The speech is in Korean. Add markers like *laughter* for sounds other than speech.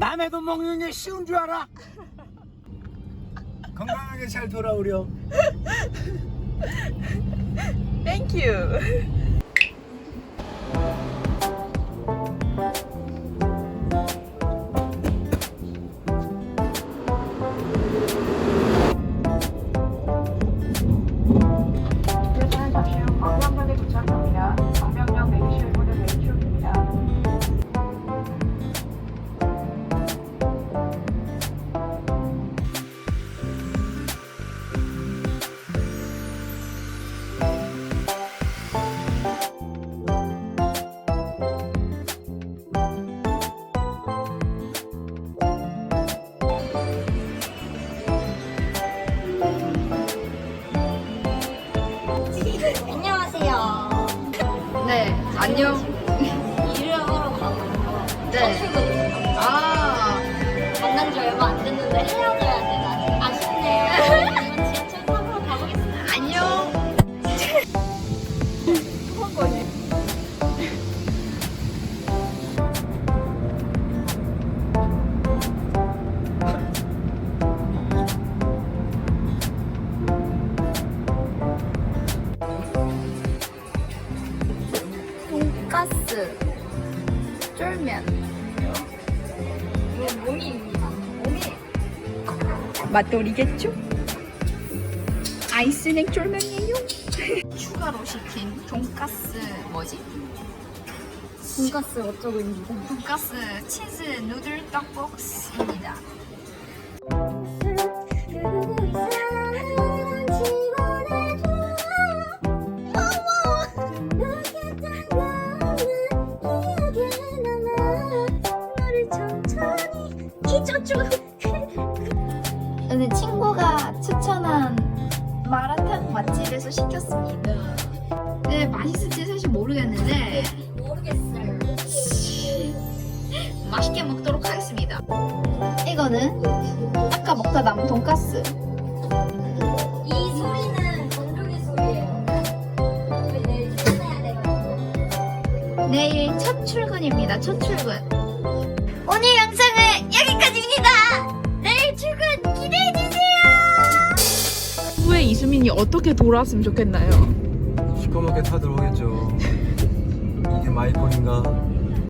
남의 돈 먹는 게 쉬운 줄 알아? *laughs* 건강하게 잘 돌아오렴. *laughs* 땡큐. 안녕. 일을 하러 가거든요. 네. 아, 만난 지 얼마 안 됐는데 헤어 돈가스, 쫄면, 이건 몸입니다. 몸이 맛돌이겠죠? 아이스넥 쫄면이에요. *laughs* 추가로 시킨 돈가스 뭐지? 돈가스 어쩌고입니다. 돈가스 치즈 누들 떡볶이입니다. 근데 친구가 추천한 마라탕 맛집에서 시켰습니다. 네, 맛있을지 사실 모르겠는데 모르겠어요. 맛있게 먹도록 하겠습니다. 이거는 아까 먹다 남은 돈가스. 이 소리는 건조기 소리예요. 내일 출근해야 돼가지고. 내일 첫 출근입니다. 첫 출근. 오늘 영상은 여기까지입니다. 내일 출근 기대해 주세요. 후에 이수민이 어떻게 돌아왔으면 좋겠나요? 시커멓게 타들어오겠죠. 이게 마이폰인가?